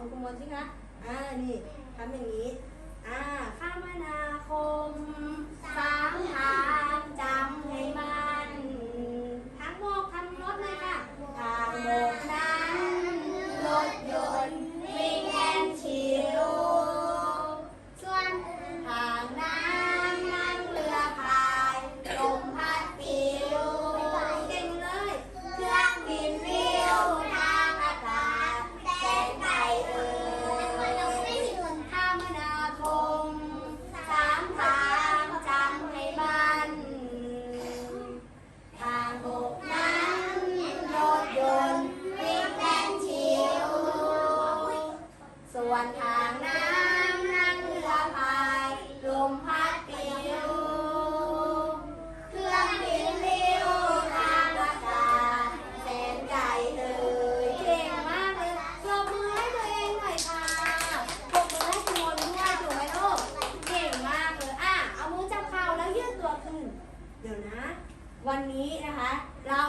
องคุณมนสิคะอ่านี่ทำอย่างนี้ อ่าข้ามนาคม สามทางจำให้มันทั้งโบกทั้งรถเลยค่ะ ทางโบกนั้นรถยน วนทางน้ำนั่งเรือพายลมพัดปลิวเครื่องบินเลี้ยวทางอากาศแสนไกลเลยเก่งมากเลยปรบมือให้ตัวเองหน่อยค่ะปรบมือให้คุณมนต์ด้วยถูกไหมลูกเก่งมากเลยอะเอามือจับเข่าแล้วยืดตัวขึ้น เดี๋ยวนะ วันนี้นะคะเรา